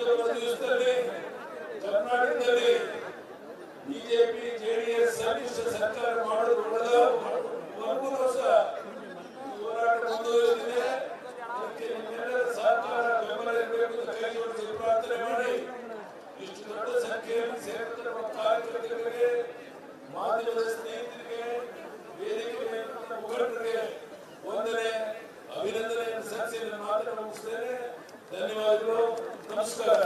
ಮುಂದೆ ಬರುವ ದಿವಸದಲ್ಲಿ ಕರ್ನಾಟಕದಲ್ಲಿ ಬಿಜೆಪಿ, ಜೆಡಿಎಸ್ ಸಮ್ಮಿಶ್ರ ಸರ್ಕಾರ ಮಾಡೋದು ಹೋರಾಟ ಮುಂದುವರಿದಿದೆ. ಅದಕ್ಕೆ ನಿಮ್ಮೆಲ್ಲರ ಸಹಕಾರ, ಬೆಂಬಲ ಇರಬೇಕು ಅಂತ ಕೈ ಜೋಡಿಸಿ ಪ್ರಾರ್ಥನೆ ಮಾಡಿ. ಇಷ್ಟು ದೊಡ್ಡ ಸಂಖ್ಯೆಯಲ್ಲಿ ಮಾಧ್ಯಮದ ಸ್ನೇಹಿತರಿಗೆ ವೇದಿಕೆ ಮುಖಂಡರಿಗೆ ವಂದನೆ ಅಭಿನಂದನೆಯನ್ನು ಸಲ್ಲಿಸಿ ಮಾತ್ರ ಮುಗಿಸ್ತೇನೆ. ಧನ್ಯವಾದಗಳು. ನಮಸ್ಕಾರ.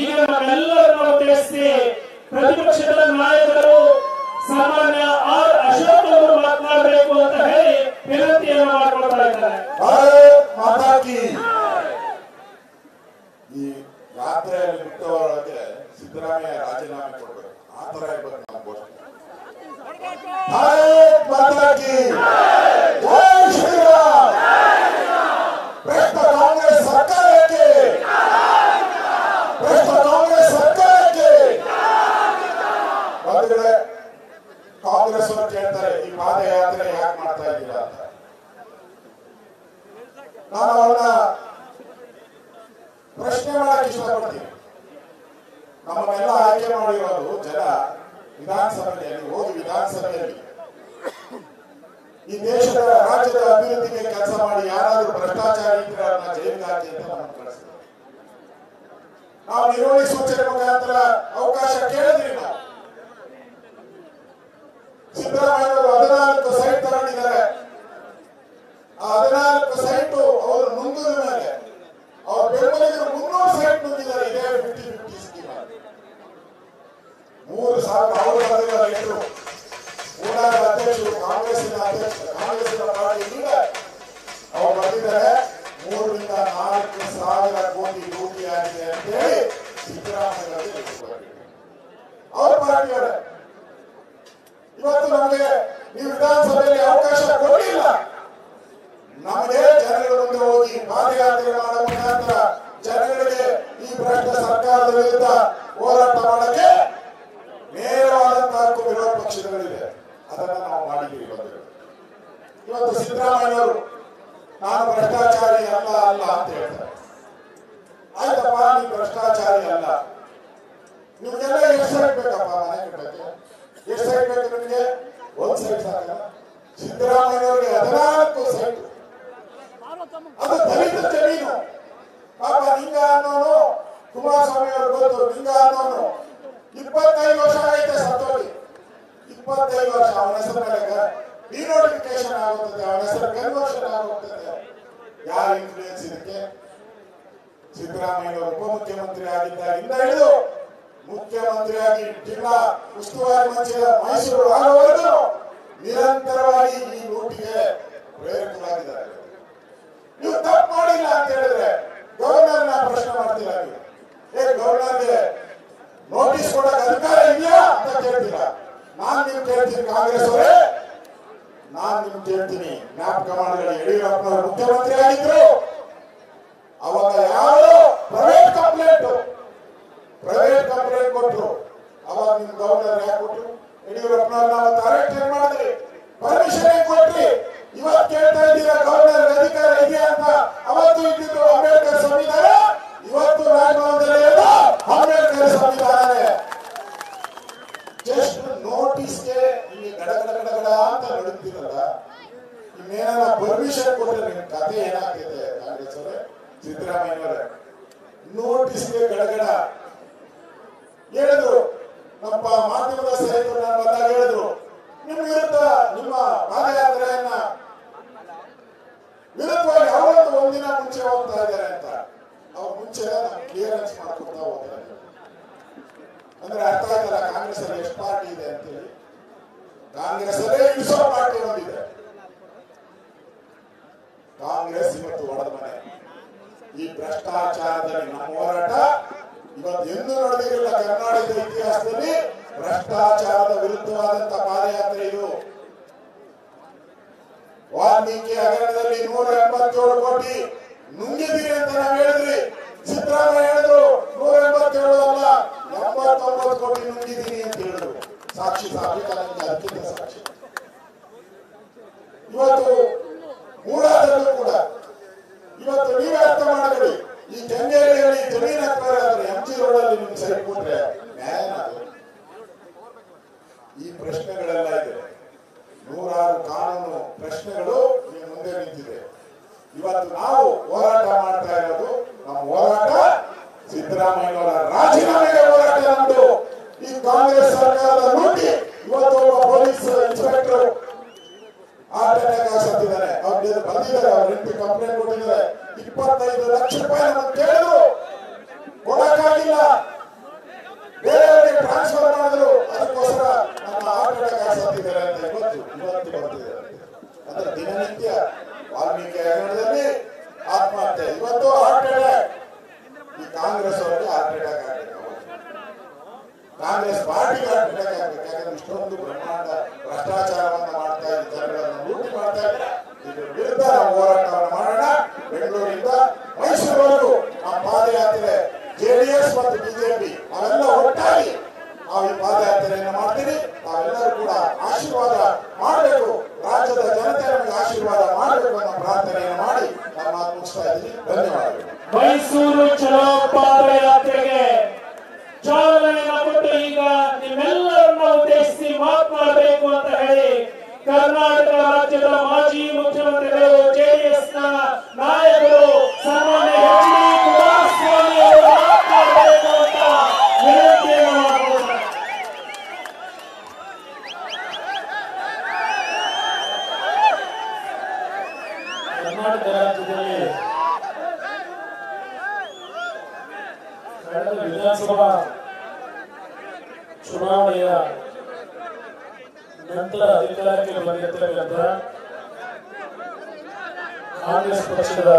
ಈಗ ನಮ್ಮೆಲ್ಲರನ್ನು ತಿಳಿಸಿ ಪ್ರತಿಪಕ್ಷದ ನಾಯಕರು ಸಾಮಾನ್ಯ ಆರ್ ಅಶೋಕ್ ಅವರು ಮಾತನಾಡಬೇಕು ಅಂತ ಹೇಳಿ ವಿನಂತಿಯನ್ನು ಮಾಡಿಕೊಳ್ತಾ ಇದ್ದಾರೆ ಭಾರತ್ ಮಾತಾ ಕಿ ಈ ಯಾತ್ರೆಯಲ್ಲಿ ಬಿಟ್ಟವರೊಳಗೆ ಸಿದ್ದರಾಮಯ್ಯ ರಾಜೀನಾಮೆ ಕೊಡ್ಬೇಕು ಆ ತರ ಇರ್ಬೇಕು ನಮ್ಮ ಘೋಷಣೆ ಭಾರತ್ ಮಾತಾ ಕಿ ಜೈ ಶ್ರೀರಾಮ್ ಭ್ರಷ್ಟ ಕಾಂಗ್ರೆಸ್ ಸರ್ಕಾರಕ್ಕೆ ಭ್ರಷ್ಟ ಕಾಂಗ್ರೆಸ್ ಸರ್ಕಾರಕ್ಕೆ ಬಂಧುಗಳೇ ಕಾಂಗ್ರೆಸ್ ಅವರು ಕೇಳ್ತಾರೆ ಈ ಪಾದಯಾತ್ರೆ ಯಾಕೆ ಮಾಡ್ತಾ ಇದ್ದೀರಾ ಅಂತ ನಾನು ಅವನ್ನ ಪ್ರಶ್ನೆ ಮಾಡಕ್ ಇಷ್ಟಪಡ್ತೀನಿ ನಮ್ಮನ್ನೆಲ್ಲ ಆಯ್ಕೆ ಮಾಡಿರೋದು ಜನ ವಿಧಾನಸಭೆಯಲ್ಲಿ ಹೋಗಿ ವಿಧಾನಸಭೆಯಲ್ಲಿ ಈ ದೇಶದ ರಾಜ್ಯದ ಅಭಿವೃದ್ಧಿಗೆ ಕೆಲಸ ಮಾಡಿ ಯಾರಾದ್ರೂ ಭ್ರಷ್ಟಾಚಾರಿ ಇದ್ರೆ ಅವ್ರನ್ನ ಜೈಲಿಗೆ ಹಾಕಿ ಅಂತ ನಮ್ಮನ್ನು ಕಳಿಸ್ತಾರೆ ನಾವು ನಿರ್ವಹಣೆ ಸೂಚನೆ ಮುಖಾಂತರ ಅವಕಾಶ ಕೇಳಿದ್ರಿ ನಾವು ಸಿದ್ದರಾಮಯ್ಯ ಅವರು ಹದಿನಾಲ್ಕು ಸೈಟ್ ತಗೊಂಡಿದ್ದಾರೆ. ಆ ಹದಿನಾಲ್ಕು ಸೈಟು ಅವರು ನುಂಗಿದ ಮೇಲೆ, ಅವ್ರ ಬೆಂಬಲಿಗರು ಮುನ್ನೂರು ಸೈಟ್ ನುಂಗಿದ್ದಾರೆ ಇದೇ ಫಿಫ್ಟಿ ಫಿಫ್ಟಿ ಸ್ಕೀಮ್ ಮೂರು ಸಾವಿರ ಅವರು ಬರೆದಿದ್ದಾರೆ ರೈತರು ಮೂಡಾದ ಅಧ್ಯಕ್ಷರು ಕಾಂಗ್ರೆಸ್ಸಿನ ಅಧ್ಯಕ್ಷ ಬರೆದಿದ್ದಾರೆ ಮೂರರಿಂದ ನಾಲ್ಕು ಸಾವಿರ ಕೋಟಿ ರೂಪಾಯಿ ಆಗಿದೆ ಅಂತ ಹೇಳಿ ಸಿದ್ದರಾಮಯ್ಯ ಅವರು ಅವ್ರ ಪಾರ್ಟಿಯವರೇ ಇವತ್ತು ನಮಗೆ ಈ ವಿಧಾನಸಭೆಯಲ್ಲಿ ಅವಕಾಶ ಕೊಡಲಿಲ್ಲ ನಮಗೆ ಜನಗಳ ಮುಂದೆ ಹೋಗಿ ಪಾದಯಾತ್ರೆ ಮಾಡೋ ಮುಖಾಂತರ ಜನಗಳಿಗೆ ಈ ಭ್ರಷ್ಟ ಸರ್ಕಾರದ ವಿರುದ್ಧ ಹೋರಾಟ ಮಾಡಕ್ಕೆ ನೇರವಾದಂತಹ ವಿರೋಧ ಪಕ್ಷಗಳಿದೆ. ಅದನ್ನ ನಾವು ಮಾಡಿದ್ದೀವಿ ಇವತ್ತು ಇವತ್ತು ಸಿದ್ದರಾಮಯ್ಯವರು ನಾನು ಭ್ರಷ್ಟಾಚಾರಿ ಅಲ್ಲ ಅಲ್ಲ ಅಂತ ಹೇಳ್ತಾರೆ. ಆಯ್ತಪ್ಪ ನೀವು ಭ್ರಷ್ಟಾಚಾರಿ ಅಲ್ಲ. ನಿಮ್ಗೆಲ್ಲ ಎಷ್ಟು ಸೈಟ್ ಬೇಕಪ್ಪ ಮನೆ ಕಟ್ಟಕ್ಕೆ? ಎಷ್ಟು ಸೈಟ್ ಬೇಕು ನಿಮಗೆ? ಒಂದ್ ಸೈಟ್ ಸಾಕಲ್ಲ. ಸಿದ್ದರಾಮಯ್ಯವ್ರಿಗೆ ಹದಿನಾಲ್ಕು ಸೈಟ್ ಅದು ದಲಿತ ಜಮೀನು. ಪಾಪ ನಿಂಗ ಅನ್ನೋನು ಕುಮಾರಸ್ವಾಮಿ ಅವರು ಗೊತ್ತು ನಿಂಗ ಅನ್ನೋನು. ಇಪ್ಪತ್ತೈದು ವರ್ಷ ಆಗೈತೆ ಸತ್ತೋಗಿ. ಇಪ್ಪತ್ತೈದು ವರ್ಷ ಅವನ ಹೆಸರು ಮೇಲೆ ಡಿನೋಟಿಫಿಕೇಶನ್ ಆಗುತ್ತದೆ, ಅವನ ಹೆಸರು ಕನ್ವರ್ಷನ್ ಆಗುತ್ತದೆ. ಯಾರ ಇನ್ಫ್ಲೂಯೆನ್ಸ್ ಇದಕ್ಕೆ? ಸಿದ್ದರಾಮಯ್ಯ ಉಪಮುಖ್ಯಮಂತ್ರಿ ಆಗಿದ್ದಾಗಿಂದ ಹಿಡಿದು ಮುಖ್ಯಮಂತ್ರಿಯಾಗಿ ಜಿಲ್ಲಾ ಉಸ್ತುವಾರಿ ಮಂತ್ರಿಯ ಮೈಸೂರು ಆಗುವವರೆಗೂ ನಿರಂತರವಾಗಿ ಈ ಲೂಟಿಗೆ ಪ್ರೇರಕರಾಗಿದ್ದಾರೆ. ನೀವು ತಪ್ಪು ಮಾಡಿಲ್ಲ ಅಂತ ಹೇಳಿದ್ರೆ ಗವರ್ನರ್ನ ಪ್ರಶ್ನೆ ಮಾಡ್ತೀರಾ ನೀವು? ಏ, ಗವರ್ನರ್ಗೆ ನೋಟಿಸ್ ಕೊಡಕ್ಕೆ ಅಧಿಕಾರ ಇದೆಯಾ ಅಂತ ಕೇಳ್ತೀರಾ? ನಾನು ನೀವು ಕೇಳ್ತೀನಿ ಕಾಂಗ್ರೆಸ್ ಅವರೇ ನಾನ್ ನಿಮ್ಗೆ ಹೇಳ್ತೀನಿ, ಜ್ಞಾಪಕ ಮಾಡಿದ್ರೆ ಯಡಿಯೂರಪ್ಪನವರು ಮುಖ್ಯಮಂತ್ರಿ ಆಗಿದ್ರು ಅವಾಗ ಯಾರು ಪ್ರೈವೇಟ್ ಕಂಪ್ಲೇಂಟ್ ಪ್ರೈವೇಟ್ ಕಂಪ್ಲೇಂಟ್ ಕೊಟ್ಟರು ಅವಾಗ ನಿಮ್ ಗವರ್ನರ್ ಯಾಕೆ ಕೊಟ್ಟರು ಯಡಿಯೂರಪ್ಪನವ್ರು ನಾವು ಅರೆಸ್ಟ್ ಏನ್ ಮಾಡಿದ್ರಿ? ಪರ್ಮಿಷನ್ ಏನ್ ಕೊಟ್ರಿ? ಇವತ್ತು ಕೇಳ್ತಾ ಇದ್ದೀರಾ ಗವರ್ನರ್ ಅಧಿಕಾರ ಇದೆಯಾ ಅಂತ? ಅವತ್ತು ಇದ್ದಿದ್ದು ಅಂಬೇಡ್ಕರ್ ಸಂವಿಧಾನ, ಇವತ್ತು ರಾಜಭವನದಲ್ಲಿ ಅಂಬೇಡ್ಕರ್ ಸಂವಿಧಾನ ಸರ್ಕಾರದ ವಿರುದ್ಧವಾದಂತಹ ಪಾದಯಾತ್ರೆ ಇದು ವಾಲ್ಮೀಕಿ ಹಗರಣದಲ್ಲಿ ನೂರ ಎಂಬತ್ತೇಳು ಕೋಟಿ ನುಂಗಿದೀರಿ ಅಂತ ನಾವು ಹೇಳಿದ್ರಿ. ಸಿದ್ದರಾಮಯ್ಯ ಹೇಳಿದ್ರು, ನೂರ ಎಂಬತ್ತೇಳು ಅಲ್ಲ, ಎಂಬತ್ತೊಂಬತ್ತು ಕೋಟಿ ನುಂಗಿದ್ದೀನಿ ಅಂತ ಹೇಳಿದ್ರು. ಸಾಕ್ಷಿ ಸಾಬೀತಾನಂದ ಅತ್ಯಂತ ಸಾಕ್ಷಿ. ಇವತ್ತು ಮೂಡಾದಲ್ಲೂ ಕೂಡ, ಇವತ್ತು ನೀವೇ ಅರ್ಥ ಮಾಡಬೇಡಿ ಈ ಕೆಂಗೇರಿಯಲ್ಲಿ ಜಮೀನು ಹಾಕ್ಬೇಕಾದ್ರೆ ಎಂ ಜಿ ರೋಡಲ್ಲಿ ನಿಮ್ಗೆ ಸರಿ ಕೊಟ್ರೆ ನ್ಯಾಯ ಈ ಪ್ರಶ್ನೆಗಳೆಲ್ಲ ಇದೆ. ನೂರಾರು ಕಾನೂನು ಪ್ರಶ್ನೆಗಳು ಈ ಮುಂದೆ ನಿಂತಿದೆ. ಇವತ್ತು ನಾವು ಹೋರಾಟ ಮಾಡ್ತಾ ಇರೋದು ನಮ್ಮ ಹೋರಾಟ ಸಿದ್ದರಾಮಯ್ಯನವರ ರಾಜೀನಾಮೆಗೆ ಹೋರಾಟ ನಮ್ದು. ಈ ಕಾಂಗ್ರೆಸ್ ಸರ್ಕಾರದ ನೋಡಿ ಇವತ್ತು ಒಬ್ಬ ಪೊಲೀಸ್ ಇನ್ಸ್ಪೆಕ್ಟರ್ ಹಾರ್ಟ್ ಸತ್ತಿದ್ದಾರೆ. ಅವ್ರಿಗೆ ಬಂದಿದ್ದಾರೆ, ಅವ್ರ ಇಂಟಿ ಕಂಪ್ಲೇಂಟ್ ಕೊಟ್ಟಿದ್ದಾರೆ. ಇಪ್ಪತ್ತೈದು ಲಕ್ಷ ರೂಪಾಯಿ ನಮಗೆ ಕೇಳಿದ್ರು. ಕಾಂಗ್ರೆಸ್ ಪಕ್ಷದ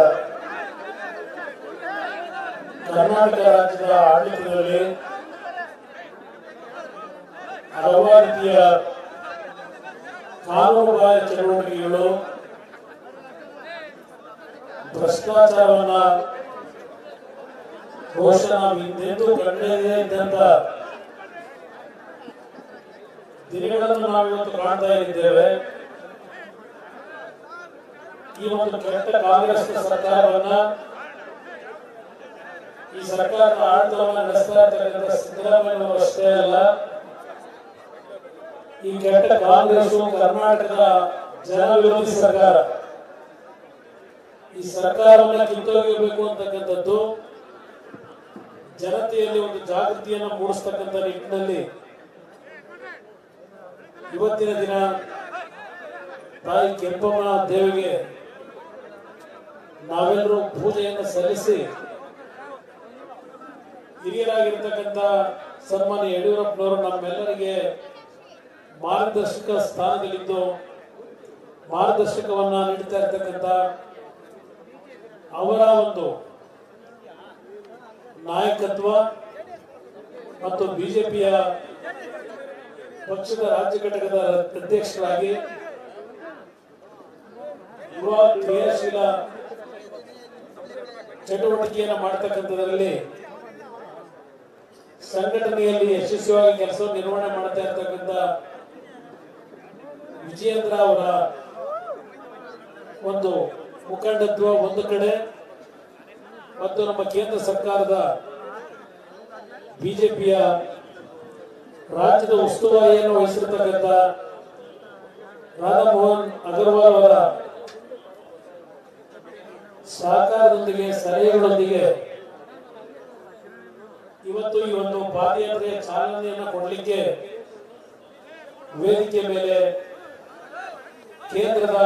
ಕರ್ನಾಟಕ ರಾಜ್ಯದ ಆಡಳಿತದಲ್ಲಿ ಹಲವಾರು ರೀತಿಯ ಕಾನೂನುಬಾಹಿರ ಚಟುವಟಿಕೆಗಳು, ಭ್ರಷ್ಟಾಚಾರವನ್ನು ಘೋಷಣೆ ನಾವು ಹಿಂದೆಂದೂ ಕಂಡೇ ಇದ್ದಂತ ದಿನಗಳನ್ನು ನಾವಿವತ್ತು ಕಾಣ್ತಾ ಇದ್ದೇವೆ. ಈ ಒಂದು ಕೆಟ್ಟ ಕಾಂಗ್ರೆಸ್ ಸರ್ಕಾರವನ್ನ ಈ ಸರ್ಕಾರದ ಆಡಳಿತವನ್ನು ನಡೆಸ್ತಾ ಇರ್ತಕ್ಕಂಥ ಅಲ್ಲ, ಈ ಕೆಟ್ಟ ಕಾಂಗ್ರೆಸ್ ಕರ್ನಾಟಕದ ಜನ ವಿರೋಧಿ ಸರ್ಕಾರ. ಈ ಸರ್ಕಾರವನ್ನ ಕಿತ್ತೊಗೆಯಬೇಕು ಅಂತಕ್ಕಂಥದ್ದು ಜನತೆಯಲ್ಲಿ ಒಂದು ಜಾಗೃತಿಯನ್ನು ಮೂಡಿಸ್ತಕ್ಕಂಥ ನಿಟ್ಟಿನಲ್ಲಿ ಇವತ್ತಿನ ದಿನ ತಾಯಿ ಕೆಂಪಮ್ಮ ದೇವಿಗೆ ನಾವೆಲ್ಲರೂ ಪೂಜೆಯನ್ನು ಸಲ್ಲಿಸಿ ಹಿರಿಯರಾಗಿರ್ತಕ್ಕಂಥ ಸನ್ಮಾನ್ಯ ಯಡಿಯೂರಪ್ಪನವರು ನಮ್ಮೆಲ್ಲರಿಗೆ ಮಾರ್ಗದರ್ಶಕ ಸ್ಥಾನದಲ್ಲಿದ್ದು ಮಾರ್ಗದರ್ಶಕವನ್ನ ನೀಡ್ತಾ ಇರ್ತಕ್ಕಂಥ ಅವರ ಒಂದು ನಾಯಕತ್ವ ಮತ್ತು ಬಿಜೆಪಿಯ ಪಕ್ಷದ ರಾಜ್ಯ ಘಟಕದ ಅಧ್ಯಕ್ಷರಾಗಿ ಯುವ ಕ್ರಿಯಾಶೀಲ ಚಟುವಟಿಕೆಯನ್ನು ಮಾಡತಕ್ಕಂಥದ್ರಲ್ಲಿ ಸಂಘಟನೆಯಲ್ಲಿ ಯಶಸ್ವಿಯಾಗಿ ಕೆಲಸ ನಿರ್ವಹಣೆ ಮಾಡ್ತಾ ಇರ್ತಕ್ಕಂಥ ವಿಜಯೇಂದ್ರ ಅವರ ಒಂದು ಮುಖಂಡತ್ವ ಒಂದು ಕಡೆ ಮತ್ತು ನಮ್ಮ ಕೇಂದ್ರ ಸರ್ಕಾರದ ಬಿಜೆಪಿಯ ರಾಜ್ಯದ ಉಸ್ತುವಾರಿಯನ್ನು ವಹಿಸಿರ್ತಕ್ಕಂಥ ರಾಧಾಮೋಹನ್ ಅಗರ್ವಾಲ್ ಅವರ ಸಹಕಾರದೊಂದಿಗೆ ಸಲಹೆಗಳೊಂದಿಗೆ ಇವತ್ತು ಈ ಒಂದು ಪಾದಯಾತ್ರೆಯ ಚಾಲನೆಯನ್ನು ಕೊಡಲಿಕ್ಕೆ ವೇದಿಕೆ ಮೇಲೆ ಕೇಂದ್ರದ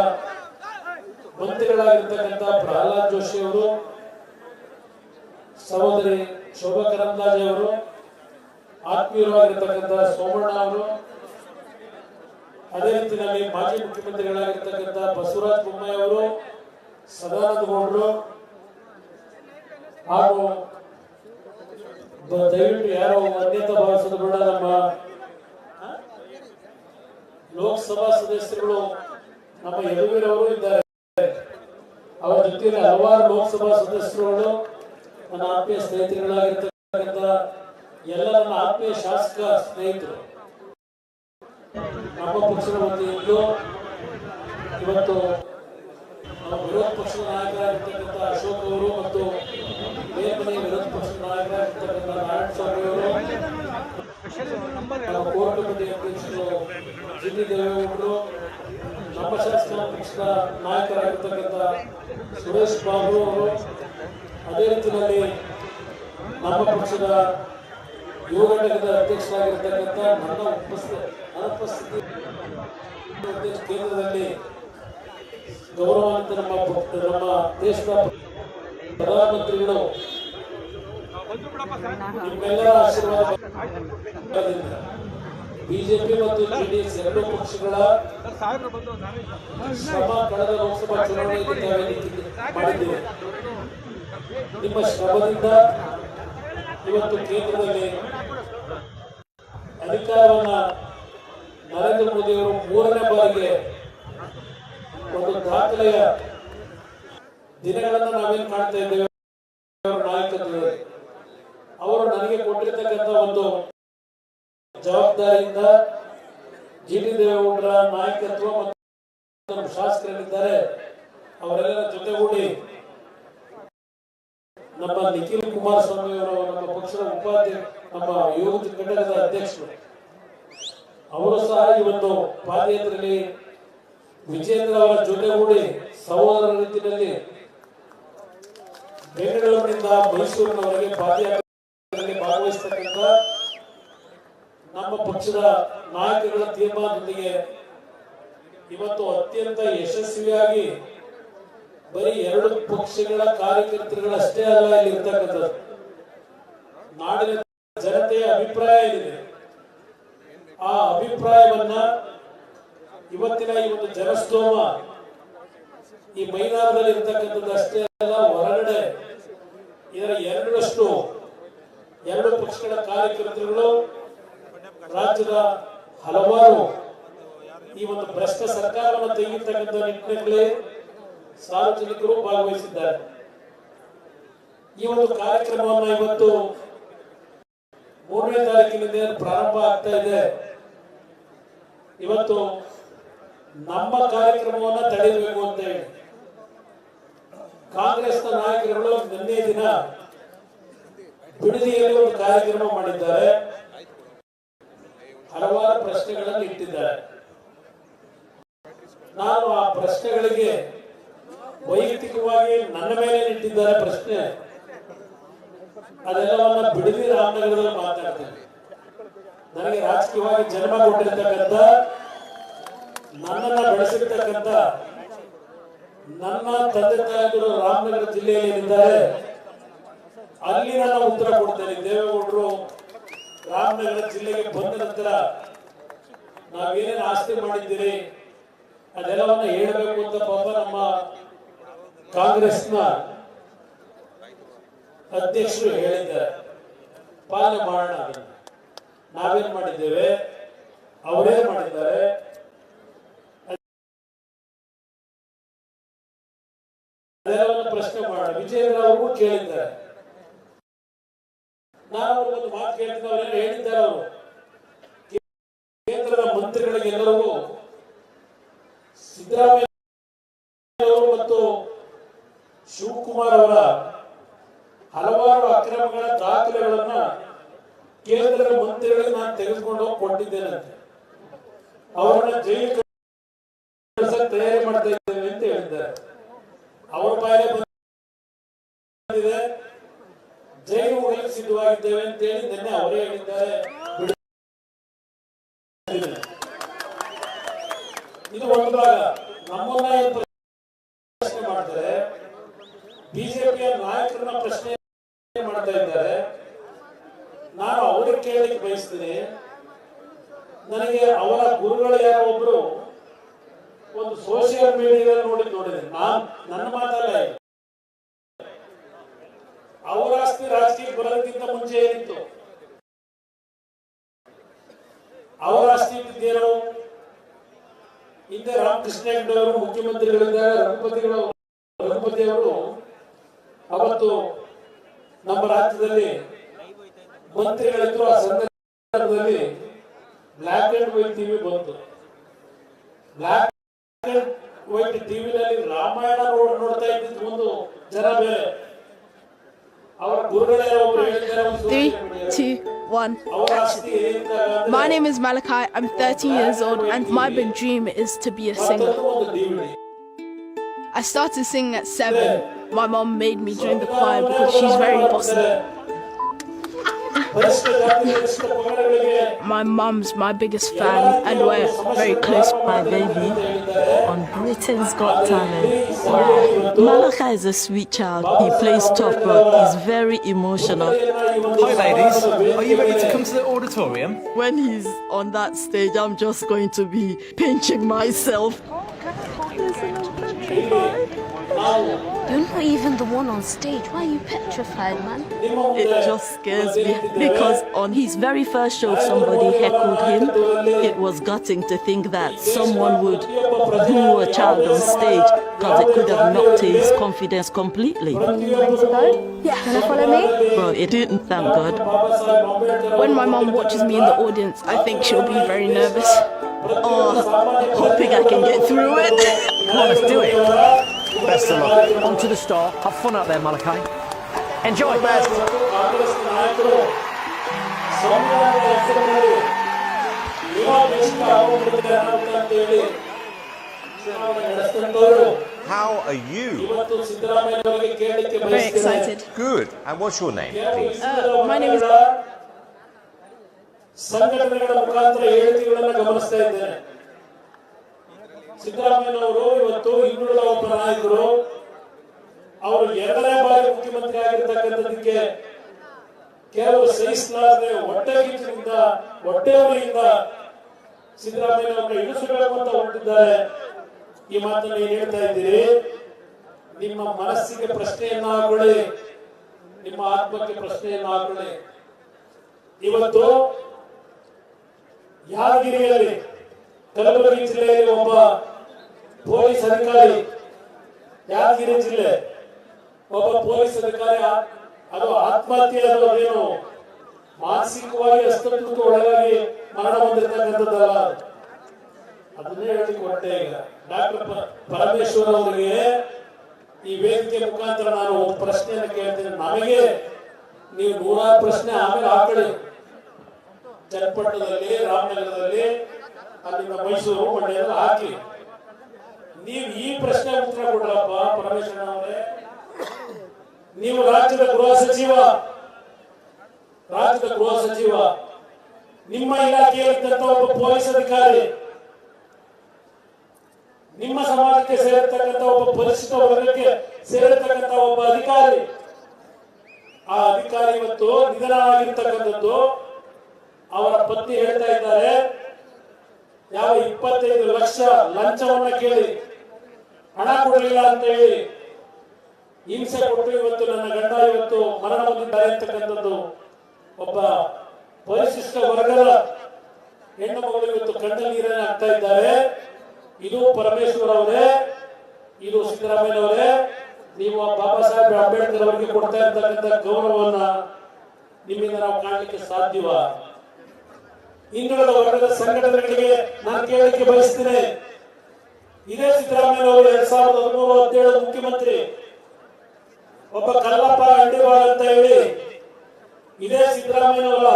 ಮಂತ್ರಿಗಳಾಗಿರ್ತಕ್ಕಂಥ ಪ್ರಹ್ಲಾದ್ ಜೋಶಿ ಅವರು, ಸಹೋದರಿ ಶೋಭಾ ಕರಂದಾಜೆ ಅವರು, ಆತ್ಮೀಯರಾಗಿರ್ತಕ್ಕಂಥ ಸೋಮಣ್ಣ ಅವರು, ಅದೇ ರೀತಿಯಲ್ಲಿ ಮಾಜಿ ಮುಖ್ಯಮಂತ್ರಿಗಳಾಗಿರ್ತಕ್ಕಂಥ ಬಸವರಾಜ ಬೊಮ್ಮಾಯಿ ಅವರು ಸದಾನಂದ ಗೌಡರು ಹಾಗೂ ದಯವಿಟ್ಟು ಯಾರೋ ಅನ್ಯತ ಭಾವಿಸೋದು ಬೇಡ ನಮ್ಮ? ಲೋಕಸಭಾ ಸದಸ್ಯರುಗಳು, ನಮ್ಮ ಯದುವೀರವರು ಇದ್ದಾರೆ ಅವರ ಜೊತೆಯಲ್ಲಿ ಹಲವಾರು ಲೋಕಸಭಾ ಸದಸ್ಯರುಗಳು ನನ್ನ ಆತ್ಮೀಯ ಸ್ನೇಹಿತರುಗಳಾಗಿರ್ತಕ್ಕಂಥ ಎಲ್ಲ ನಮ್ಮ ಆತ್ಮೀಯ ಶಾಸಕ ಸ್ನೇಹಿತರು ನಮ್ಮ ಪಕ್ಷದ ವತಿಯಿಂದ ಇವತ್ತು ನಮ್ಮ ವಿರೋಧ ಪಕ್ಷದ ನಾಯಕರಾಗಿರ್ತಕ್ಕಂಥ ಅಶೋಕ್ ಅವರು ಮತ್ತು ಮೇಲ್ಮನೆ ವಿರೋಧ ಪಕ್ಷದ ನಾಯಕರಾಗಿರ್ತಕ್ಕಂಥ ನಾರಾಯಣ ಸ್ವಾಮಿ ಅವರು, ನಮ್ಮ ಕೋರ್ಟ್ ಕಮಿಟಿ ಅಧ್ಯಕ್ಷರು ಜಿಲ್ಲಿ ದೇವೇಗೌಡರು, ನಮ್ಮ ಶಾಸಕ ಪಕ್ಷದ ನಾಯಕರಾಗಿರ್ತಕ್ಕಂಥ ಸುರೇಶ್ ಬಾಬು ಅವರು, ಅದೇ ರೀತಿಯಲ್ಲಿ ನಮ್ಮ ಪಕ್ಷದ ಯುವ ಘಟಕದ ಅಧ್ಯಕ್ಷರಾಗಿರ್ತಕ್ಕಂಥ ನನ್ನ ಉಪಸ್ಥಿತಿ ಅನುಪಸ್ಥಿತಿ ಕೇಂದ್ರದಲ್ಲಿ ಗೌರವಾನ್ವಿತ ನಮ್ಮ ನಮ್ಮ ದೇಶದ ಪ್ರಧಾನಮಂತ್ರಿಗಳು. ನಿಮ್ಮೆಲ್ಲರ ಆಶೀರ್ವಾದ ಬಿಜೆಪಿ ಮತ್ತು ಜೆಡಿಎಸ್ ಎರಡೂ ಪಕ್ಷಗಳ ಶ್ರಮ ಕಳೆದ ಲೋಕಸಭಾ ಚುನಾವಣೆಯಲ್ಲಿ ನಿಮ್ಮ ಶ್ರಮದಿಂದ ಇವತ್ತು ಕೇಂದ್ರದಲ್ಲಿ ಅಧಿಕಾರವನ್ನು ನರೇಂದ್ರ ಮೋದಿ ಅವರು ಮೂರನೇ ಬಾರಿಗೆ ಒಂದು ದಾಖಲೆಯ ದಿನಗಳನ್ನು ನಾವೇನ್ ಮಾಡ್ತಾ ಇದ್ದೇವೆ ನಾಯಕತ್ವದಲ್ಲಿ? ಅವರು ನನಗೆ ಕೊಟ್ಟಿರ್ತಕ್ಕಂಥ ಒಂದು ಜವಾಬ್ದಾರಿಯಿಂದ ಜಿ ಟಿ ದೇವೇಗೌಡರ ನಾಯಕತ್ವ ಮತ್ತು ನಮ್ಮ ಅವರೆಲ್ಲರ ಜೊತೆಗೂಡಿ ನಮ್ಮ ನಿಖಿಲ್ ಕುಮಾರಸ್ವಾಮಿ ಅವರು ನಮ್ಮ ಪಕ್ಷದ ಉಪಾಧ್ಯಕ್ಷ, ನಮ್ಮ ಯುವ ಘಟಕದ ಅಧ್ಯಕ್ಷರು, ಅವರು ಸಹ ಈ ಒಂದು ಪಾದಯಾತ್ರೆಯಲ್ಲಿ ವಿಜೇಂದ್ರ ಅವರ ಜೊತೆಗೂಡಿ ಸಹೋದರ ರೀತಿಯಲ್ಲಿ ಬೆಂಗಳೂರಿನಿಂದ ಮೈಸೂರಿನವರೆಗೆ ಪಾದಯಾತ್ರೆಯಲ್ಲಿ ಭಾಗವಹಿಸತಕ್ಕಂತ ನಮ್ಮ ಪಕ್ಷದ ನಾಯಕರುಗಳ ತೀರ್ಮಾನದೊಂದಿಗೆ ಇವತ್ತು ಅತ್ಯಂತ ಯಶಸ್ವಿಯಾಗಿ ಬರೀ ಎರಡು ಪಕ್ಷಗಳ ಕಾರ್ಯಕರ್ತರುಗಳಷ್ಟೇ ಅಲ್ಲ, ಇಲ್ಲಿ ಇರ್ತಕ್ಕಂಥದ್ದು. ನಾಡಿನ ಜನತೆಯ ಅಭಿಪ್ರಾಯ ಏನಿದೆ? ಆ ಅಭಿಪ್ರಾಯವನ್ನ ಇವತ್ತಿನ ಈ ಒಂದು ಜನಸ್ತೋಮ ಈ ಮೈನಾರದಲ್ಲಿ ಇರ್ತಕ್ಕಂಥದ್ದು ಅಷ್ಟೇ ಅಲ್ಲ, ಹೊರಗಡೆ ಇದರ ಎರಡರಷ್ಟು ಎರಡು ಪಕ್ಷಗಳ ಕಾರ್ಯಕರ್ತರುಗಳು, ರಾಜ್ಯದ ಹಲವಾರು ಈ ಒಂದು ಭ್ರಷ್ಟ ಸರ್ಕಾರವನ್ನು ತೆಗೆಯತಕ್ಕಂಥ ನಿಟ್ಟಿನಲ್ಲಿ ಸಾರ್ವಜನಿಕರು ಭಾಗವಹಿಸಿದ್ದಾರೆ. ಈ ಒಂದು ಕಾರ್ಯಕ್ರಮವನ್ನು ಇವತ್ತು ಮೂರನೇ ತಾರೀಕಿನಿಂದ ಪ್ರಾರಂಭ ಆಗ್ತಾ ಇದೆ? ಇವತ್ತು ನಮ್ಮ ಕಾರ್ಯಕ್ರಮವನ್ನ ತಡೆಯಬೇಕು ಅಂತ ಹೇಳಿ. ಕಾಂಗ್ರೆಸ್ನ ನಾಯಕರುಗಳು ನಿನ್ನೆ ದಿನ ಬಿಡದಿಯಲ್ಲಿ ಒಂದು ಕಾರ್ಯಕ್ರಮ ಮಾಡಿದ್ದಾರೆ. ಹಲವಾರು ಪ್ರಶ್ನೆಗಳನ್ನು ಇಟ್ಟಿದ್ದಾರೆ. ನಾನು ಆ ಪ್ರಶ್ನೆಗಳಿಗೆ ವೈಯಕ್ತಿಕವಾಗಿ ನನ್ನ ಮೇಲೆ ಇಟ್ಟಿದ್ದಾರೆ ಪ್ರಶ್ನೆ. ಅದೆಲ್ಲವನ್ನ ಬಿಡದಿ ರಾಮನಗರದಲ್ಲಿ ಮಾತಾಡ್ತೇನೆ. ನನಗೆ ರಾಜಕೀಯವಾಗಿ ಜನ್ಮ ಕೊಟ್ಟಿರ್ತಕ್ಕಂಥ ನನ್ನನ್ನ ಬೆಳೆಸಿರ್ತಕ್ಕಂಥ ನನ್ನ ತಂದೆ ತಾಯಿಗಳು ರಾಮನಗರ ಜಿಲ್ಲೆಯಲ್ಲಿ ಅಲ್ಲಿನ ಅಲ್ಲಿ ನಾನು ಉತ್ತರ ಕೊಡ್ತೇನೆ. ದೇವೇಗೌಡರು ರಾಮನಗರ ಜಿಲ್ಲೆಗೆ ಬಂದ ನಂತರ ನಾವೇನೇನು ಆಸ್ತಿ ಮಾಡಿದ್ದೀರಿ, ಅದೆಲ್ಲವನ್ನ ಹೇಳಬೇಕು ಅಂತ ಪಾಪ ನಮ್ಮ ಕಾಂಗ್ರೆಸ್ನ ಅಧ್ಯಕ್ಷರು ಹೇಳಿದ್ದಾರೆ. ಪಾಲನೆ ಮಾಡೋಣ ನಾವೇನ್ ಮಾಡಿದ್ದೇವೆ ಅವರೇನ್ ಮಾಡಿದ್ದಾರೆ. ಪ್ರಶ್ನೆ ಮಾಡೋಣ. ವಿಜಯರಾವ್ರಿಗೂ ಕೇಳಿದ್ದಾರೆ. ನಾನು ಒಂದು ಮಾತು ಕೇಳ್ತೀನಿ ಅವರೆಲ್ಲ ಹೇಳಿದ್ದಾರೆ ಅವರು. ಕೇಂದ್ರದ ಮಂತ್ರಿಗಳಿಗೆಲ್ಲರಿಗೂ ಸಿದ್ದರಾಮಯ್ಯ ಮತ್ತು ಶಿವಕುಮಾರ್ ಅವರ ಹಲವಾರು ಅಕ್ರಮಗಳ ದಾಖಲೆಗಳನ್ನ ಕೇಂದ್ರದ ಮಂತ್ರಿಗಳಿಗೆ ನಾನು ತೆಗೆದುಕೊಂಡು ಹೋಗಿ ಕೊಟ್ಟಿದ್ದೇನಂತೆ. ಅವರನ್ನ ಜೈಲು ಕಳಿಸಕ್ಕೆ ತಯಾರಿ ಮಾಡ್ತಾ ಇದ್ದೇವೆ ಅಂತ ಹೇಳಿದ್ದಾರೆ. ಅವರ ಬಾಯಲ್ಲಿ ಬಂದಿದೆ. ಜೈಲು ಹೋಗಲಿಕ್ಕೆ ಸಿದ್ಧವಾಗಿದ್ದೇವೆ ಅಂತ ಹೇಳಿ ನಿನ್ನೆ ಅವರೇ ಹೇಳಿದ್ದಾರೆ. ಇದು ಒಂದು ಭಾಗ. ನಮ್ಮನ್ನ ಪ್ರಶ್ನೆ ಮಾಡಿದ್ರೆ ಬಿಜೆಪಿಯ ನಾಯಕರನ್ನ ಪ್ರಶ್ನೆ ಮಾಡ್ತಾ ಇದ್ದಾರೆ. ನಾನು ಅವ್ರಿಗೆ ಕೇಳಲಿಕ್ಕೆ ಬಯಸ್ತೀನಿ. ನನಗೆ ಅವರ ಗುರುಗಳು ಯಾರೋ ಒಬ್ರು ಒಂದು ಸೋಷಿಯಲ್ ಮೀಡಿಯಾದಲ್ಲಿ ನೋಡಿ ನೋಡಿದೆ. ನಾನ್ ನನ್ನ ಮಾತಲ್ಲ. ಅವರ ಆಸ್ತಿ ರಾಜಕೀಯ ಬರೋದಕ್ಕಿಂತ ಮುಂಚೆ ಏನಿತ್ತು? ಅವರ ಆಸ್ತಿ ಇದ್ದೇನು ಹಿಂದೆ ರಾಮಕೃಷ್ಣ ಹೆಗ್ಡೆ ಅವರು ಮುಖ್ಯಮಂತ್ರಿಗಳಿಂದ ರಘುಪತಿಗಳು, ರಘುಪತಿ ಅವರು ಅವತ್ತು ನಮ್ಮ ರಾಜ್ಯದಲ್ಲಿ ಮಂತ್ರಿಗಳಿದ್ರು ಆ ಸಂದರ್ಭದಲ್ಲಿ ಬ್ಲಾಕ್ ಅಂಡ್ ವೈಟ್ ಟಿವಿ ಬಂತು. ಬ್ಲಾಕ್ ಅಂಡ್ ವೈಟ್ ಟಿವಿನಲ್ಲಿ ರಾಮಾಯಣ ನೋಡ್- ನೋಡ್ತಾ ಇದ್ದಿದ್ದು ಒಂದು ಜನ ಬೇರೆ ಅವರ ಗುರುಗಳೇ ಒಬ್ರು ಹೇಳಿದ್ದಾರೆ ಒಂದು Three, social media. two, one. ಅವರ ಆಸ್ತಿ ಏನಿದೆ ಅಂದ್ರೆ My name is Malachi. I'm 13 years old, and my big dream is to be a singer. ಮತ್ತೊಂದು ಒಂದು DVD. I started singing at seven. My mom made me join the choir because she's very bossy. My mum's my biggest fan, and we're very close. my baby on Britain's Got Talent. Yeah. Malachi is a sweet child. He plays tough, but he's very emotional. Hi, ladies. Are you ready to come to the auditorium? When he's on that stage, I'm just going to be pinching myself. You're not even the one on stage. Why are you petrified, man? It just scares me because on his very first show, somebody heckled him. It was gutting to think that someone would boo a child on stage because it could have knocked his confidence completely. Ready to go? Yeah. Gonna follow me? But it didn't, thank God. When my mom watches me in the audience, I think she'll be very nervous. Oh, hoping I can get through it. Come on, let's do it. Best of luck. On to the star. Have fun out there, Malachi. Enjoy. ಮತ್ತು ಕಾಂಗ್ರೆಸ್ ನಾಯಕರು ಸಂವಿಧಾನದ ಹೆಸರಿನಲ್ಲಿ ಯುವ ದೇಶಕ್ಕೆ ಆಗೋಗ್ಬಿಡುತ್ತೆ ಅಂತ ಹೇಳಿ ಚುನಾವಣೆ ನಡೆಸಿದಂತವರು How are you? ಇವತ್ತು ಸಿದ್ದರಾಮಯ್ಯ ಅವರಿಗೆ ಕೇಳಲಿಕ್ಕೆ I'm very ಬಯಸ್ತೇನೆ. excited. Good. And what's your name, please? Uh, my name is- ಸಂಘಟನೆಗಳ ಮುಖಾಂತರ ಹೇಳಿಕೆಗಳನ್ನ ಗಮನಿಸ್ತಾ ಇದ್ದೇನೆ ಸಿದ್ದರಾಮಯ್ಯನವರು ಇವತ್ತು ಇನ್ನುಳಿದ ಒಬ್ಬ ನಾಯಕರು. ಅವರು ಎರಡನೇ ಬಾರಿ ಮುಖ್ಯಮಂತ್ರಿ ಆಗಿರ್ತಕ್ಕಂಥದಕ್ಕೆ ಕೆಲವು ಸಹಿಸಲಾರದೆ ಹೊಟ್ಟೆಗಿಚ್ಚಿನಿಂದ ಹೊಟ್ಟೆಯವರಿಯಿಂದ ಸಿದ್ದರಾಮಯ್ಯನವರನ್ನ ಇಳಿಸಬೇಕು ಅಂತ ಹೊರಟಿದ್ದಾರೆ. ಈ ಮಾತನ್ನ ಏನ್ ಹೇಳ್ತಾ ಇದ್ದೀರಿ? ನಿಮ್ಮ ಮನಸ್ಸಿಗೆ ಪ್ರಶ್ನೆಯನ್ನ ಹಾಕೊಳ್ಳಿ. ನಿಮ್ಮ ಆತ್ಮಕ್ಕೆ ಪ್ರಶ್ನೆಯನ್ನ ಹಾಕೊಳ್ಳಿ. ಇವತ್ತು ಯಾದಗಿರಿಯಲ್ಲಿ, ಕಲಬುರಗಿ ಜಿಲ್ಲೆಯಲ್ಲಿ ಒಬ್ಬ ಪೊಲೀಸ್ ಅಧಿಕಾರಿ ಯಾದಗಿರಿ ಜಿಲ್ಲೆ. ಒಬ್ಬ ಪೊಲೀಸ್ ಅಧಿಕಾರಿ ಅದು ಆತ್ಮಹತ್ಯೆ ಅನ್ನೋದೇನು ಮಾನಸಿಕವಾಗಿ ಅಸ್ತಿತ್ವಕ್ಕೆ ಒಳಗಾಗಿ ಮರಣ ಹೊಂದಿರತಕ್ಕಂಥದ್ದಲ್ಲ ಅದನ್ನೇ ಹೇಳಿ ಹೊರಟೆ ಈಗ ಡಾಕ್ಟರ್ ಪರಮೇಶ್ವರ್ ಅವರಿಗೆ ಈ ವೇದಿಕೆ ಮುಖಾಂತರ ನಾನು ಒಂದು ಪ್ರಶ್ನೆಯನ್ನು ಕೇಳ್ತೀನಿ. ನಮಗೆ ನೀವು ನೂರಾರು ಪ್ರಶ್ನೆ ಆಮೇಲೆ ಹಾಕೊಳ್ಳಿ ಚನ್ನಪಟ್ಟಣದಲ್ಲಿ ರಾಮನಗರದಲ್ಲಿ, ಅಲ್ಲಿಂದ ಮೈಸೂರು ಮಂಡ್ಯದಲ್ಲಿ ಹಾಕಿ. ನೀವು ಈ ಪ್ರಶ್ನೆ ಉತ್ತರ ಕೊಡಲಪ್ಪ ಪರಮೇಶ್ವರ ಅವರೇ. ನೀವು ರಾಜ್ಯದ ಗೃಹ ಸಚಿವ. ರಾಜ್ಯದ ಗೃಹ ಸಚಿವ. ನಿಮ್ಮ ಇಲಾಖೆಯಲ್ಲಿದ್ದಂತ ಒಬ್ಬ ಪೊಲೀಸ್ ಅಧಿಕಾರಿ. ನಿಮ್ಮ ಸಮಾಜಕ್ಕೆ ಸೇರಿರ್ತಕ್ಕಂಥ ಒಬ್ಬ ಪರಿಶಿಷ್ಟ ವರ್ಗಕ್ಕೆ ಸೇರಿರ್ತಕ್ಕಂಥ ಒಬ್ಬ ಅಧಿಕಾರಿ. ಆ ಅಧಿಕಾರಿ ಇವತ್ತು ನಿಧನ ಆಗಿರ್ತಕ್ಕಂಥದ್ದು ಅವರ ಪತ್ನಿ ಹೇಳ್ತಾ ಇದ್ದಾರೆ. ಯಾವ ಇಪ್ಪತ್ತೈದು ಲಕ್ಷ ಲಂಚವನ್ನ ಕೇಳಿ. ಹಣ ಕೊಡಲಿಲ್ಲ ಅಂತ ಹೇಳಿ ಹಿಂಸೆ ಕೊಟ್ಟು ಇವತ್ತು ನನ್ನ ಗಂಡ ಇವತ್ತು ಮರಣ ಹೊಂದಿದ್ದಾರೆ ಅಂತಕ್ಕಂಥದ್ದು ಒಬ್ಬ ಪರಿಶಿಷ್ಟ ವರ್ಗದ ಹೆಣ್ಣು ಮಗಳು ಇವತ್ತು ಕಣ್ಣ ನೀರನ್ನ ಹಾಕ್ತಾ ಇದ್ದಾರೆ. ಇದು ಪರಮೇಶ್ವರ್ ಅವರೇ, ಇದು ಸಿದ್ದರಾಮಯ್ಯ ಅವರೇ. ನೀವು ಬಾಬಾ ಸಾಹೇಬ್ ಅಂಬೇಡ್ಕರ್ ಅವರಿಗೆ ಕೊಡ್ತಾ ಇರ್ತಕ್ಕಂಥ ಗೌರವವನ್ನ ನಿಮ್ಮಿಂದ ನಾವು ಕಾಣಲಿಕ್ಕೆ ಸಾಧ್ಯವ? ಹಿಂದುಳಿದ ವರ್ಗದ ಸಂಘಟನೆಗಳಿಗೆ ನಾನು ಕೇಳಲಿಕ್ಕೆ ಬಯಸ್ತೇನೆ. ಇದೇ ಸಿದ್ದರಾಮಯ್ಯ ಅವರು ಎರಡ್ ಸಾವಿರದ ಹದಿಮೂರು ಹದಿನೇಳು ಮುಖ್ಯಮಂತ್ರಿ. ಒಬ್ಬ ಕಲ್ಲಪ್ಪ ಅಂಡಿವಾಳ ಅಂತ ಹೇಳಿ, ಇದೇ ಸಿದ್ದರಾಮಯ್ಯ ಅವರ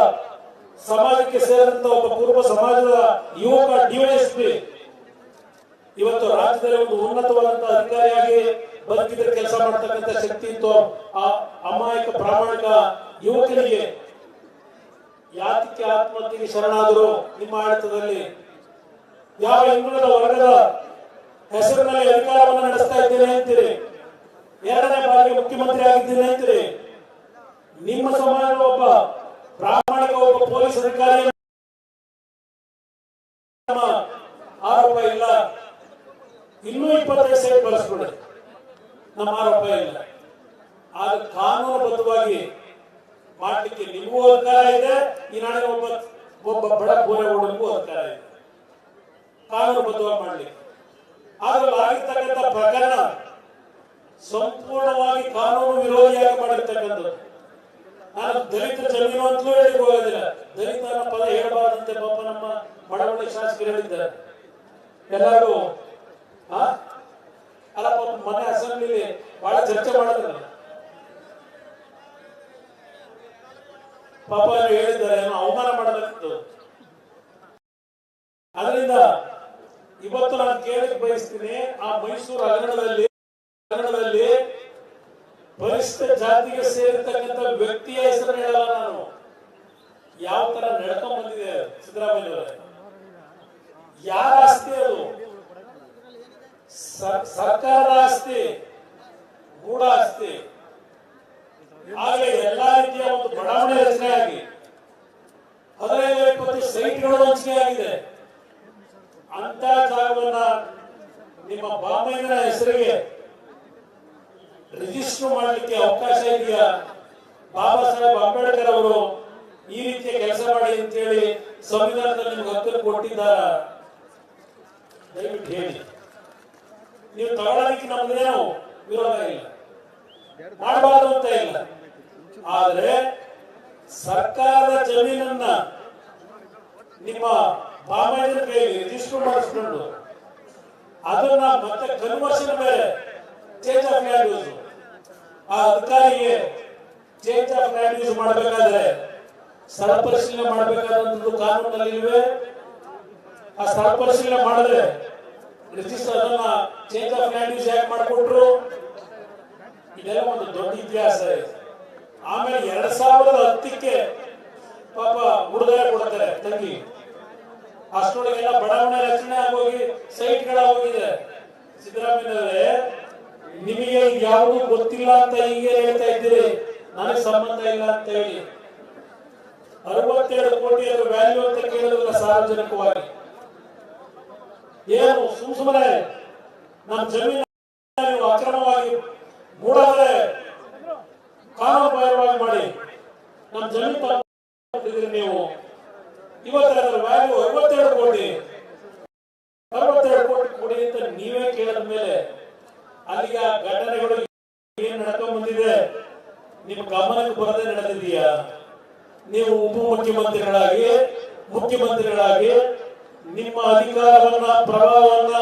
ಸಮಾಜಕ್ಕೆ ಸೇರಿದಂತ ಒಬ್ಬ ಪೂರ್ವ ಸಮಾಜದ ಯುವಕ ಡಿವೈಎಸ್ಪಿ ಇವತ್ತು ರಾಜ್ಯದಲ್ಲಿ ಒಂದು ಉನ್ನತವಾದಂತಹ ಅಧಿಕಾರಿಯಾಗಿ ಬದುಕಿದ ಕೆಲಸ ಮಾಡ್ತಕ್ಕಂಥ ಶಕ್ತಿ ಇತ್ತು ಆ ಅಮಾಯಕ ಪ್ರಾಮಾಣಿಕ ಯುವಕರಿಗೆ ಯಾತಕ್ಕೆ ಆತ್ಮಹತ್ಯೆಗೆ ಶರಣಾದರು ನಿಮ್ಮ ಆಡಳಿತದಲ್ಲಿ ಯಾವ ಹಿಂದುಳಿದ ವರ್ಗದ ಹೆಸರಿನಲ್ಲಿ ಅಧಿಕಾರವನ್ನು ನಡೆಸ್ತಾ ಇದ್ದೇನೆ ಅಂತೀರಿ? ಎರಡನೇ ಬಾರಿಗೆ ಮುಖ್ಯಮಂತ್ರಿ ಆಗಿದ್ದೇನೆ ಅಂತೀರಿ? ನಿಮ್ಮ ಸಮಾಜದ ಒಬ್ಬ ಪ್ರಾಮಾಣಿಕ ಒಬ್ಬ ಪೊಲೀಸ್ ಅಧಿಕಾರಿ ಆರೋಪ ಇಲ್ಲ. ಇನ್ನೂ ಇಪ್ಪತ್ತೈದು ಸೈಟ್ ಬಳಸ್ಕೊಡಿ ನಮ್ಮ ಆರೋಪ ಇಲ್ಲ. ಆಗ ಕಾನೂನುಬದ್ಧವಾಗಿ ಮಾಡಲಿಕ್ಕೆ ನಿಮಗೂ ಅಧಿಕಾರ ಇದೆ, ಈ ನಾಳೆ ಒಬ್ಬ ಒಬ್ಬ ಬಡ ಹುಡುಗನಿಗೂ ಅಧಿಕಾರ ಇದೆ. ಕಾನೂನುಬದ್ಧವಾಗಿ ಮಾಡಲಿಕ್ಕೆ. ಆಗಿರ್ತಕ್ಕಂಥ ಪ್ರಕರಣ ಸಂಪೂರ್ಣವಾಗಿ ಕಾನೂನು ವಿರೋಧಿಯಾಗಿ ಮಾಡಿರ್ತಕ್ಕಂಥದ್ದು ನಾನು ದಲಿತ ಜಮೀನು ಅಂತಲೂ ಹೇಳಿ ಹೋಗೋದಿಲ್ಲ. ದಲಿತ ಪದ ಹೇಳಬಾರದಂತೆ ಪಾಪ ನಮ್ಮ ಬಡವಳ್ಳಿ ಶಾಸಕರು ಹೇಳಿದ್ದಾರೆ ಎಲ್ಲರೂ ಅಲ್ಲ ಪಾಪ ಮನೆ ಅಸೆಂಬ್ಲಿಲಿ ಬಹಳ ಚರ್ಚೆ ಮಾಡಿದ್ರಲ್ಲ ಪಾಪ ಹೇಳಿದ್ದಾರೆ ಅವಮಾನ ಮಾಡಲಾಗಿತ್ತು ಅದರಿಂದ ಇವತ್ತು ನಾನು ಕೇಳಕ್ಕೆ ಬಯಸ್ತೀನಿ, ಆ ಮೈಸೂರು ಹಗರಣದಲ್ಲಿ ಹಗರಣದಲ್ಲಿ ಪರಿಶಿಷ್ಟ ಜಾತಿಗೆ ಸೇರಿರ್ತಕ್ಕಂಥ ವ್ಯಕ್ತಿಯ ಹೆಸರು ಹೇಳಲ್ಲ ನಾನು. ಯಾವ ತರ ನಡ್ಕೊಂಡ್ ಬಂದಿದೆ ಸಿದ್ದರಾಮಯ್ಯ ಯಾರ ಆಸ್ತಿ ಅದು? ಸರ್- ಸರ್ಕಾರದ ಆಸ್ತಿ ಗೂಢ ಆಸ್ತಿ. ಹಾಗೆ ಎಲ್ಲಾ ರೀತಿಯ ಒಂದು ಬಡಾವಣೆ ರಚನೆ ಆಗಿ ಹದಿನೈದು, ಇಪ್ಪತ್ತು ಸೈಟ್ಗಳು ಹಂಚಿಕೆ ಆಗಿದೆ ಅಂತ ಜಾಗವನ್ನ ನಿಮ್ಮ ಬಾಮಯ್ಯನ ಹೆಸರಿಗೆ ರಿಜಿಸ್ಟರ್ ಮಾಡಲಿಕ್ಕೆ ಅವಕಾಶ ಇದೆಯಾ? ಬಾಬಾ ಸಾಹೇಬ್ ಅಂಬೇಡ್ಕರ್ ಅವರು ಈ ರೀತಿಯ ಕೆಲಸ ಮಾಡಿ ಅಂತ ಹೇಳಿ ಸಂವಿಧಾನದಲ್ಲಿ ನಿಮ್ಗೆ ಹಕ್ಕನ್ನು ಕೊಟ್ಟಿದ್ದಾರ? ದಯವಿಟ್ಟು ಹೇಳಿ. ನೀವು ತಗೊಳ್ಳೋದಕ್ಕೆ ನಮ್ದೇನು ವಿರೋಧ ಇಲ್ಲ. ಮಾಡಬಾರದು ಅಂತ ಇಲ್ಲ. ಆದ್ರೆ ಸರ್ಕಾರದ ಜಮೀನನ್ನ ನಿಮ್ಮ ಬಾಮೈದನ ಕೈಯಲ್ಲಿ ರಿಜಿಸ್ಟರ್ ಮಾಡಿಸ್ಕೊಂಡು ಅದನ್ನ ಮತ್ತೆ ಕನ್ವರ್ಷನ್ ಮೇಲೆ ಚೇಂಜ್ ಆಫ್ ಯೂಸ್ ಆ ಅಧಿಕಾರಿಗೆ ಚೇಂಜ್ ಆಫ್ ಯೂಸ್ ಮಾಡಬೇಕಾದ್ರೆ ಸ್ಥಳ ಪರಿಶೀಲನೆ ಮಾಡಬೇಕಾದಂತದ್ದು ಕಾನೂನಲ್ಲಿ ಇಲ್ವೇ ಆ ಸ್ಥಳ ಪರಿಶೀಲನೆ ಮಾಡಿದ್ರೆ ರಿಜಿಸ್ಟರ್ ಅದನ್ನ ಚೇಂಜ್ ಆಫ್ ಯೂಸ್ ಯಾಕೆ ಮಾಡಿಕೊಟ್ರು? ಇದೆಲ್ಲ ಒಂದು ದೊಡ್ಡ ಇತಿಹಾಸ ಆಮೇಲೆ ಎರಡ್ ಸಾವಿರದ ಹತ್ತಕ್ಕೆ ಪಾಪ ಉಡುಗೊರೆ ಕೊಡ್ತಾರೆ ತಂಗಿ. ಅಷ್ಟರೊಳಗೆಲ್ಲ ಬಡಾವಣೆ ರಚನೆ ಆಗೋಗಿ ಸೈಟ್ಗಳ ಹೋಗಿದೆ. ಸಿದ್ದರಾಮಯ್ಯವರೇ ನಿಮಗೆ ಯಾವುದು ಗೊತ್ತಿಲ್ಲ ಅಂತ ಹೀಗೆ ಹೇಳ್ತಾ ಇದ್ದೀರಿ. ನನಗೆ ಸಂಬಂಧ ಇಲ್ಲ ಅಂತ ಹೇಳಿ. ಅರವತ್ತೆರಡು ಕೋಟಿ ಅದು ವ್ಯಾಲ್ಯೂ ಅಂತ ಕೇಳಿದ್ರ ಸಾರ್ವಜನಿಕವಾಗಿ. ಏನು, ಸುಮ್ ಸುಮ್ಮನೆ ನಮ್ಮ ಜಮೀನು ನೀವು ಅಕ್ರಮವಾಗಿ ಮೂಡಾದ್ರೆ ಕಾನೂನು ಬಾಹಿರವಾಗಿ ಮಾಡಿ. ನಮ್ಮ ಜಮೀನು ನೀವು. ಇವತ್ತು ಅದರ ವ್ಯಾಲ್ಯೂ ಐವತ್ತೆರಡು ಕೋಟಿ, ಅರವತ್ತೆರಡು ಕೋಟಿ ಕೊಡಿ ಅಂತ ನೀವೇ ಕೇಳಿದ ಮೇಲೆ ಅಲ್ಲಿಗೆ ಆ ಘಟನೆಗಳು ಏನ್ ನಡ್ಕೊಂಡ್ ಬಂದಿದೆ? ನಿಮ್ಮ ಗಮನಕ್ಕೆ ಬರದೆ ನಡೆದಿದೆಯಾ ನೀವು ಉಪಮುಖ್ಯಮಂತ್ರಿಗಳಾಗಿ, ಮುಖ್ಯಮಂತ್ರಿಗಳಾಗಿ ಮುಖ್ಯಮಂತ್ರಿಗಳಾಗಿ ನಿಮ್ಮ ಅಧಿಕಾರವನ್ನ, ಪ್ರಭಾವವನ್ನ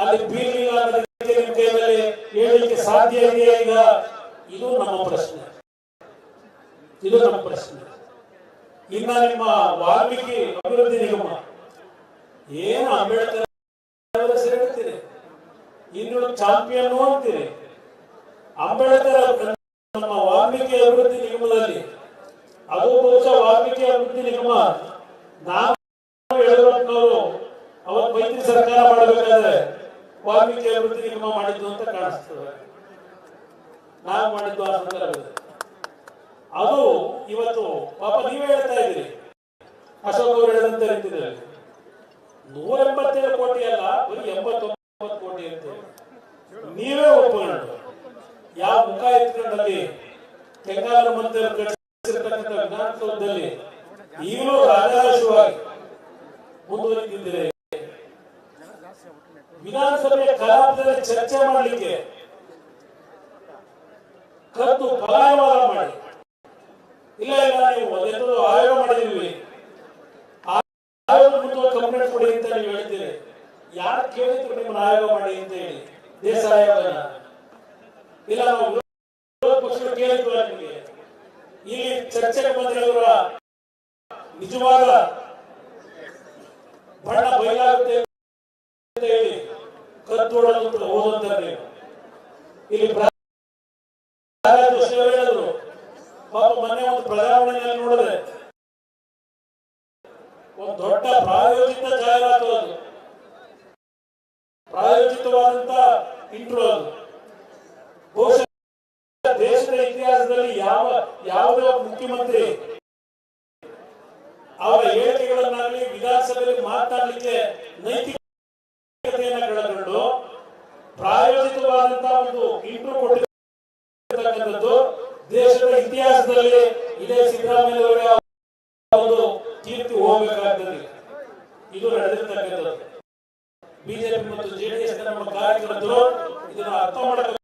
ಅಲ್ಲಿ ಬೀರಲಿಲ್ಲ ಹೇಳಲಿಕ್ಕೆ ಸಾಧ್ಯ ಇದೆಯಾ ಈಗ? ಇದು ನಮ್ಮ ಪ್ರಶ್ನೆ. ಇದು ನಮ್ಮ ಪ್ರಶ್ನೆ. ಇನ್ನ ನಿಮ್ಮ ವಾಲ್ಮೀಕಿ ಅಭಿವೃದ್ಧಿ ನಿಗಮ. ಏನು ಅಂಬೇಡ್ಕರ್ ಹೆಸರು ಇನ್ನು ಚಾಂಪಿಯನ್ ಅಂತೀರಿ. ಅಂಬೇಡ್ಕರ್ ನಮ್ಮ ವಾಲ್ಮೀಕಿ ಅಭಿವೃದ್ಧಿ ನಿಗಮದಲ್ಲಿ, ಅದು ಬಹುಶಃ ವಾಲ್ಮೀಕಿ ಅಭಿವೃದ್ಧಿ ನಿಗಮ. ನಾವು ಯಡಿಯೂರಪ್ಪನವರು ಅವತ್ತು ಮೈತ್ರಿ ಸರ್ಕಾರ ಮಾಡಬೇಕಾದ್ರೆ ವಾಲ್ಮೀಕಿ ಅಭಿವೃದ್ಧಿ ನಿಗಮ ಮಾಡಿದ್ದು ಅಂತ ಕಾಣಿಸ್ತದೆ. ನಾವು ಮಾಡಿದ್ದು ಆ ಸಂದರ್ಭದಲ್ಲಿ. ಅದು ಇವತ್ತು ಪಾಪ ನೀವೇ ಹೇಳ್ತಾ ಇದ್ದೀರಿ. ಅಶೋಕ್ ಅವರು ಹೇಳದಂತೆ ನಿಂತಿದ್ದಾರೆ ನೂರ ಎಂಬತ್ತೇಳು ಕೋಟಿ ಅಲ್ಲ, ಬರೀ ಎಂಬತ್ತೊಂಬತ್ತು ಕೋಟಿ ಅಂತ. ನೀವೇ ಒಪ್ಪಿಕೊಂಡು ಯಾವ ಮುಖ ಎತ್ಕೊಂಡಲ್ಲಿ ಕೆಂಗಾಲ ಮಂತ್ರಿ ವಿಧಾನಸೌಧದಲ್ಲಿ ಈಗಲೂ ರಾಜಾಶವಾಗಿ ಮುಂದುವರೆದಿದ್ದರೆ ವಿಧಾನಸಭೆಯ ಕಲಾಪದಲ್ಲಿ ಚರ್ಚೆ ಮಾಡಲಿಕ್ಕೆ ಕದ್ದು ಪಲಾಯವಾದ ಮಾಡಿ. ಇಲ್ಲ ಇಲ್ಲ ನೀವು ಅದೆಂತದ್ದು ಆಯೋಗ ಮಾಡಿದ್ವಿ ಆಯೋಗ ಮುಂದೆ ಕಂಪ್ಲೇಂಟ್ ಕೊಡಿ ಅಂತ ನೀವು ಹೇಳ್ತೀರಿ. ಯಾರು ಕೇಳಿದ್ರು ನಿಮ್ಮನ್ನ ಆಯೋಗ ಮಾಡಿ ಅಂತ ಹೇಳಿ. ದೇಶ ಆಯೋಗನ. ಇಲ್ಲ, ನಾವು ವಿರೋಧ ಪಕ್ಷಗಳು ಕೇಳಿದ್ರು ನಿಮಗೆ. ಇಲ್ಲಿ ಚರ್ಚೆಗೆ ಬಂದಿರೋರ ನಿಜವಾದ ಬಣ್ಣ ಬಯಲಾಗುತ್ತೆ ಅಂತ ಹೇಳಿ ಕತ್ತೋಡಲು ಹೋದಂತಾರೆ ನೀವು. ಇಲ್ಲಿ ಪಾಪ ಮನೆ ಒಂದು ಪ್ರಜಾವಣೆಯಲ್ಲಿ ನೋಡಿದ್ರೆ ಒಂದು ದೊಡ್ಡ ಪ್ರಾಯೋಜಿತ ಜಾಹೀರಾತು ಅದು. ಪ್ರಾಯೋಜಿತವಾದಂತ ಇಂಟ್ರೋ ಅದು. ಬಹುಶಃ ದೇಶದ ಇತಿಹಾಸದಲ್ಲಿ ಯಾವ, ಯಾವುದೇ ಮುಖ್ಯಮಂತ್ರಿ ಅವರ ಹೇಳಿಕೆಗಳನ್ನಾಗಲಿ ವಿಧಾನಸಭೆಯಲ್ಲಿ ಮಾತನಾಡಲಿಕ್ಕೆ ನೈತಿಕತೆಯನ್ನು ಕಳೆದುಕೊಂಡು ಪ್ರಾಯೋಜಿತವಾದಂತಹ ಒಂದು ಇಂಟ್ರೋ ಕೊಟ್ಟಿರ್ತಕ್ಕಂಥದ್ದು ದೇಶದ ಇತಿಹಾಸದಲ್ಲಿ ಇದೇ ಸಿದ್ದರಾಮಯ್ಯ ಒಂದು ಕೀರ್ತಿ ಹೋಗಬೇಕಾಗ್ತದೆ. ಇದು ನಡೆದಿರ್ತಕ್ಕಂಥದ್ದು. ಬಿಜೆಪಿ ಮತ್ತು ಜೆಡಿಎಸ್ ನಮ್ಮ ಕಾರ್ಯಕರ್ತರು ಇದನ್ನು ಅರ್ಥ ಮಾಡಬೇಕು